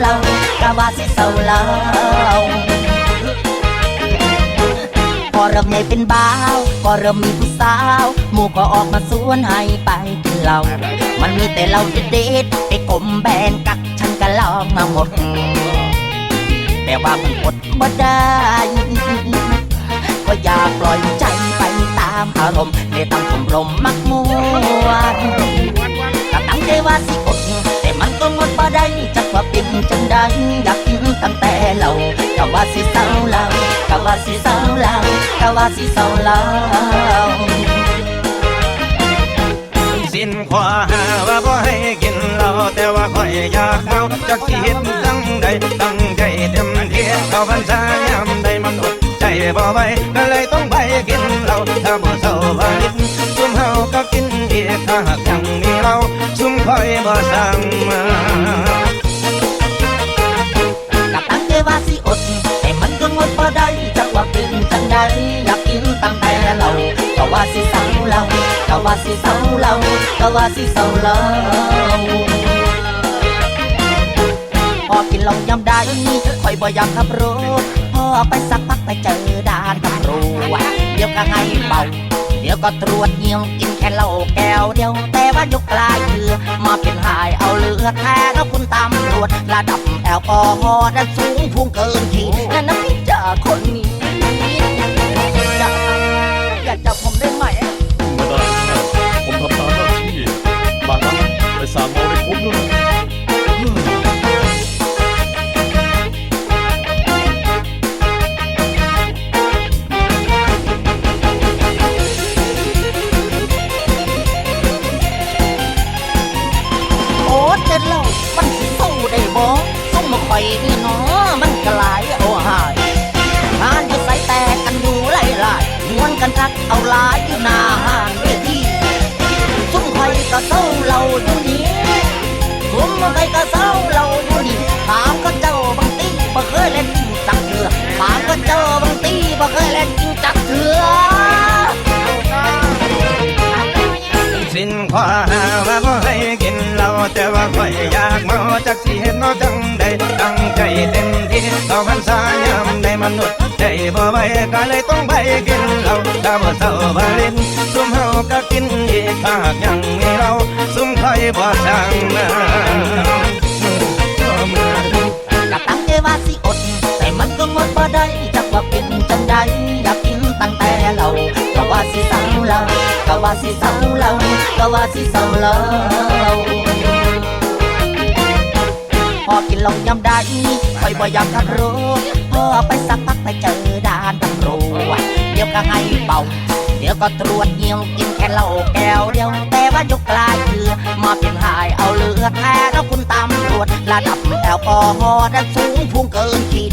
เล้ากะว่าสิเศร้าเล้าพอเริ่มใหญ่เป็นบ้าวพอเริ่มมีผู้สาวหมู่ก็ออกมาสวนให้ไปกินเหล้ามันมีแต่เหล้าเด็ดๆไอ้กลมแบนกักฉันก็ลองมาหมด แต่ว่ามันอดบ่ได้ก็อย่าปล่อยใจไปตามอารมณ์ในตั้งชมรมมักมวน ว่าสิเศร้าเราก็ว่าสิเศร้าเราก็ว่าสิเศร้าเราสิ้นขวาหาว่าบ่ให้กินเหล้าแต่ว่าข่อยอยากเมาจักสิเฮ็ดจังใดตั้งใจเต็มที่เข้าพรรษายามใดมันอดใจบ่ไหวก็เลยต้องไปกินเหล้าถ้าบ่เศร้าบ่ลิดซุ่มเฮาก็กินอีกถ้าหากยังมีเราซุ่มข่อยบ่สั่งมาก็ตั้งใจว่าสิอด เป็นใดอยากกินตั้งแต่เราก็ว่าสิเศร้าเราก็ว่าสิเศร้าเราก็ว่าสิเศร้าเราพอกินเหลงยำได้คอยบ่อยากขับรถพอไปสักพักไปเจอด่านตำรวจเดี๋ยวก็ให้เบาเดี๋ยวก็ตรวจเงียวกินแค่เหล้าแก้วเดียวแต่ว่ายกลายเรือมาเป็นหายเอาเรือแท้แล้วคุณตำรวจระดับแอลกอฮอล์นั้นสูงพุ่งเกินขีดนั่นนะพี่เจอคนนี้ อยนี่เนาะมันกลายโอ้หายงานอยู่ใส่แต่กันอยู่หลายหลายๆม้วนกันทักเอาลายอยู่หน้าห้างเวทีซุ่มคอยก็เศร้าเราอยู่นี่ผมบ่เคยก็เศร้าเราอยู่นี่ถามก็เจ้าบางตีบ่เคยเล่นจริงจักเถื่อถามก็เจ้าบางตีบ่เคยเล่นจริงจักเถื่อสินขวาหาว่าบ่ให้กินเหล้าแต่ว่าข่อยอยากเมาจักสิเฮ็ดเนาะจัง พรรษายามใดมนุษย์ใจบ่ไหวก็เลยต้องไปกินเหล้าถ้าบ่เศร้าบ่ลิ้นซุ่มเฮาก็กินอีกถ้าหากยังมีเราซุ่มข่อยบ่สั่งมาก็ตั้งใจว่าสิอด แต่มันก็งดบ่ได้จักว่าเป็นจังใดอยากกินตั้งแต่เราก็ว่าสิเศร้าเราก็ว่าสิเศร้าเราก็ว่าสิเศร้าเรา พอกินลงยำได้คอยบ่อยำกับรถพอไปสักพักไปเจอด่านตำรวจเดี๋ยวก็ให้เป่าเดี๋ยวก็ตรวจเงียวกินแค่เหล้าแก้วเดียวแต่ว่ายกกลายเรือมาเป็นหายเอาเลือแท้แล้วคุณตำรวจระดับแอลกอฮอล์นั้นสูงพุ่งเกินขีด